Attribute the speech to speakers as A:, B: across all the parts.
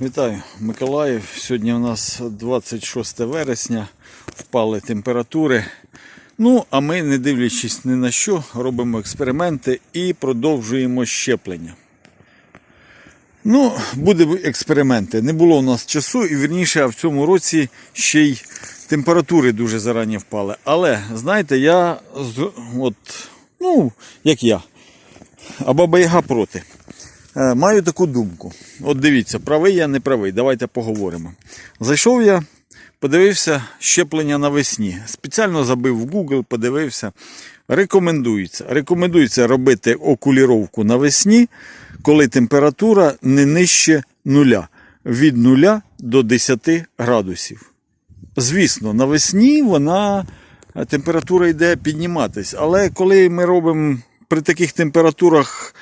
A: Вітаю, Миколаїв. Сьогодні у нас 26 вересня, впали температури. Ну, а ми, не дивлячись ні на що, робимо експерименти і продовжуємо щеплення. Ну, буде експерименти. Не було у нас часу, і вірніше, в цьому році ще й температури дуже зарані впали. Але, знаєте, я от, ну, як я, а баба Яга проти. Е, Маю таку думку. От дивіться, правий я не правий. Давайте поговоримо. Зайшов я, подивився щеплення навесні. Спеціально забив в Google, подивився. Рекомендується. Рекомендується робити окуліровку навесні, коли температура не нижче нуля. Від нуля до 10 градусів. Звісно, навесні вона е, температура йде підніматись. Але коли ми робимо при таких температурах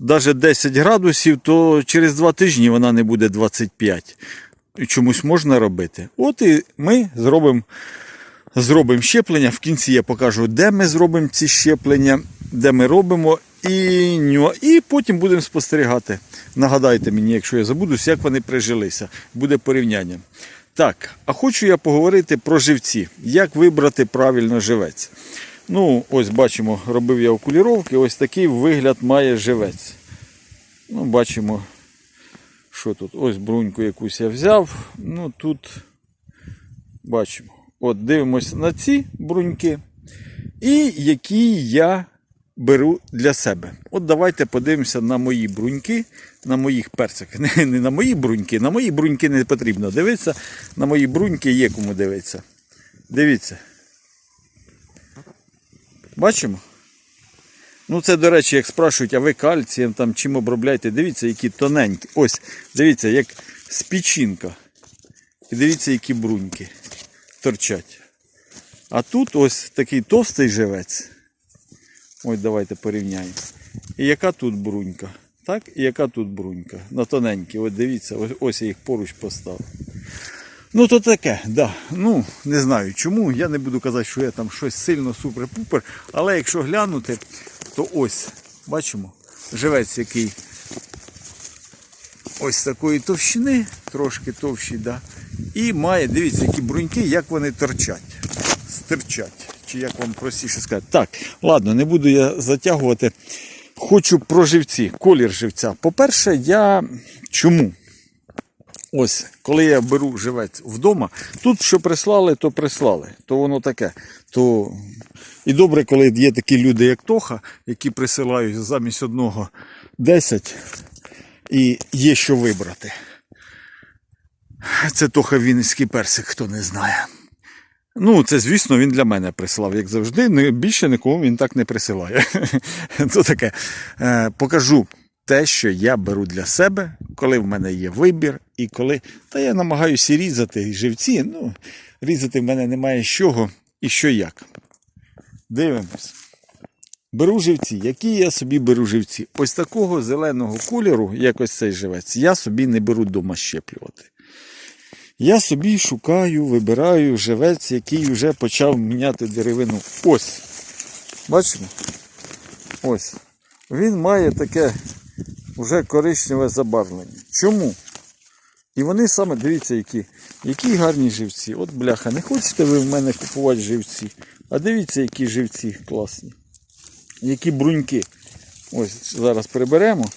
A: навіть 10 градусів, то через 2 тижні вона не буде 25. Чомусь можна робити. От і ми зробимо зробимо щеплення. В кінці я покажу, де ми зробимо ці щеплення, де ми робимо, і, і потім будемо спостерігати. Нагадайте мені, якщо я забудусь, як вони прижилися. Буде порівняння. Так, а хочу я поговорити про живці. Як вибрати правильно живець. Ну, ось бачимо, робив я окуліровки, ось такий вигляд має живець. Ну, бачимо, що тут. Ось бруньку якусь я взяв. Ну тут бачимо. От дивимось на ці бруньки. І які я беру для себе. От давайте подивимося на мої бруньки, на моїх перцях. Не, не на мої бруньки, на мої бруньки не потрібно дивитися. На мої бруньки є кому дивитися. Дивіться. Бачимо? Ну, це, до речі, як спрашують, а ви кальцієм там чим обробляєте? Дивіться, які тоненькі. Ось, дивіться, як спічинка. І дивіться, які бруньки торчать. А тут ось такий товстий живець. Ось давайте порівняємо. І яка тут брунька? Так, і яка тут брунька? На тоненькі. От дивіться, ось, ось я їх поруч поставив. Ну, то таке, да. Ну, не знаю чому. Я не буду казати, що я там щось сильно супер-пупер. Але якщо глянути, то ось, бачимо, живець який ось такої товщини, трошки товщий, да. І має, дивіться, які бруньки, як вони торчать. Стирчать. Чи як вам простіше сказати. Так, ладно, не буду я затягувати. Хочу про живці, колір живця. По-перше, я чому? Ось, коли я беру живець вдома, тут що прислали, то прислали. То воно таке. То... І добре, коли є такі люди, як Тоха, які присилають замість одного 10 і є що вибрати. Це Тоха Вінницький персик, хто не знає. Ну, це, звісно, він для мене прислав, як завжди. Більше нікому він так не присилає. Це таке. Е, Покажу те, що я беру для себе, коли в мене є вибір, і коли. Та я намагаюся різати живці. Ну, різати в мене немає з чого і що як. Дивимось. Беру живці. Які я собі беру живці? Ось такого зеленого кольору, як ось цей живець, я собі не беру дома щеплювати. Я собі шукаю, вибираю живець, який вже почав міняти деревину. Ось. Бачимо? Ось. Він має таке вже коричневе забарвлення. Чому? І вони саме, дивіться, які, які гарні живці. От бляха, не хочете ви в мене купувати живці. А дивіться, які живці класні. Які бруньки. Ось зараз приберемо.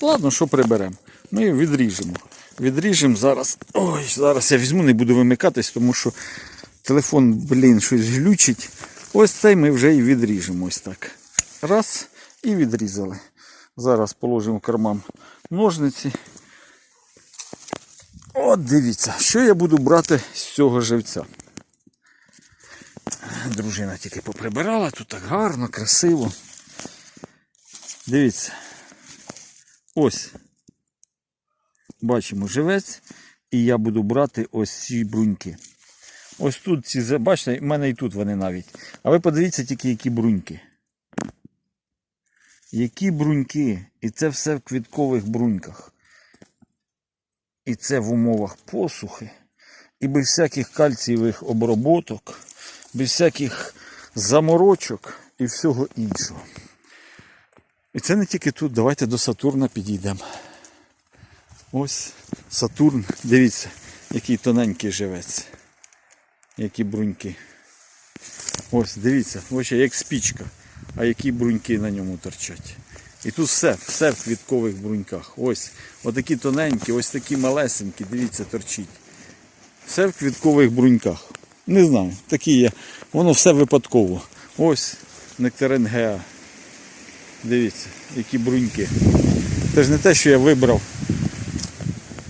A: Ладно, що приберемо? Ми відріжемо. Відріжемо зараз. Ой, зараз я візьму, не буду вимикатись, тому що телефон, блін, щось глючить. Ось цей ми вже і відріжемо. Ось так. Раз і відрізали. Зараз положимо в карман ножниці. От дивіться, що я буду брати з цього живця. Дружина тільки поприбирала, тут так гарно, красиво. Дивіться. Ось. Бачимо живець, і я буду брати ось ці бруньки. Ось тут ці, бачите, в мене і тут вони навіть. А ви подивіться тільки, які бруньки. Які бруньки. І це все в квіткових бруньках. І це в умовах посухи. І без всяких кальцієвих оброботок, без всяких заморочок і всього іншого. І це не тільки тут. Давайте до Сатурна підійдемо. Ось Сатурн. Дивіться, який тоненький живець. Які бруньки. Ось, дивіться, ось як спічка. А які бруньки на ньому торчать. І тут все, все в квіткових бруньках. Ось, отакі тоненькі, ось такі малесенькі, дивіться, торчить. Все в квіткових бруньках. Не знаю, такі є. Воно все випадково. Ось нектарин Геа. Дивіться, які бруньки. Це ж не те, що я вибрав.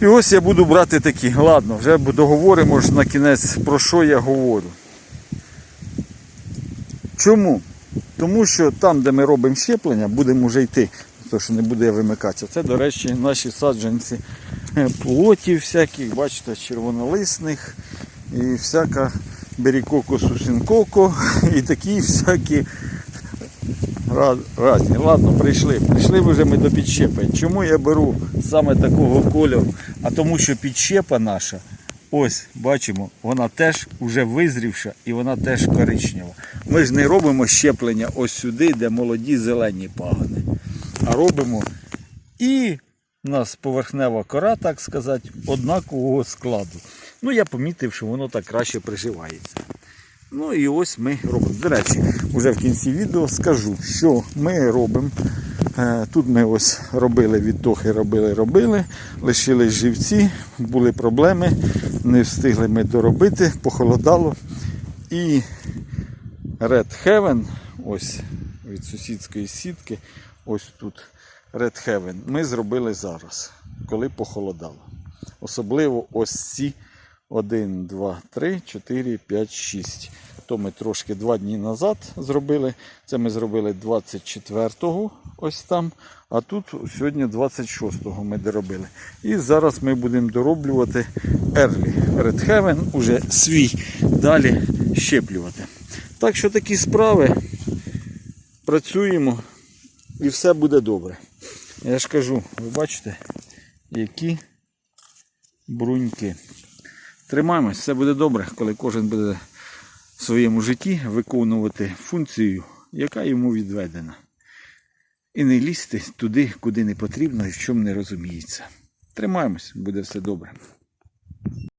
A: І ось я буду брати такі. Ладно, вже договоримо ж на кінець, про що я говорю. Чому? Тому що там, де ми робимо щеплення, будемо вже йти, тому що не буде вимикатися. Це, до речі, наші саджанці е, плотів всяких, бачите, червонолисних і всяка берікоко сусінкоко і такі всякі Разні. Ладно, прийшли. Прийшли вже ми до підщепи. Чому я беру саме такого кольору? А тому що підщепа наша, ось бачимо, вона теж вже визрівша і вона теж коричнева. Ми ж не робимо щеплення ось сюди, де молоді зелені пагони. А робимо і у нас поверхнева кора, так сказати, однакового складу. Ну, я помітив, що воно так краще приживається. Ну і ось ми робимо. До речі, вже в кінці відео скажу, що ми робимо. Е, Тут ми ось робили відтохи, робили, робили, лишились живці, були проблеми, не встигли ми доробити, похолодало. І Red Heaven, ось від сусідської сітки, ось тут Red Heaven, ми зробили зараз, коли похолодало. Особливо ось ці 1, 2, 3, 4, 5, 6. То ми трошки два дні назад зробили. Це ми зробили 24-го ось там. А тут сьогодні 26-го ми доробили. І зараз ми будемо дороблювати Early Red Heaven, уже свій далі щеплювати. Так що такі справи. Працюємо і все буде добре. Я ж кажу, ви бачите, які бруньки. Тримаємось, все буде добре, коли кожен буде в своєму житті виконувати функцію, яка йому відведена. І не лізти туди, куди не потрібно і в чому не розуміється. Тримаємось, буде все добре.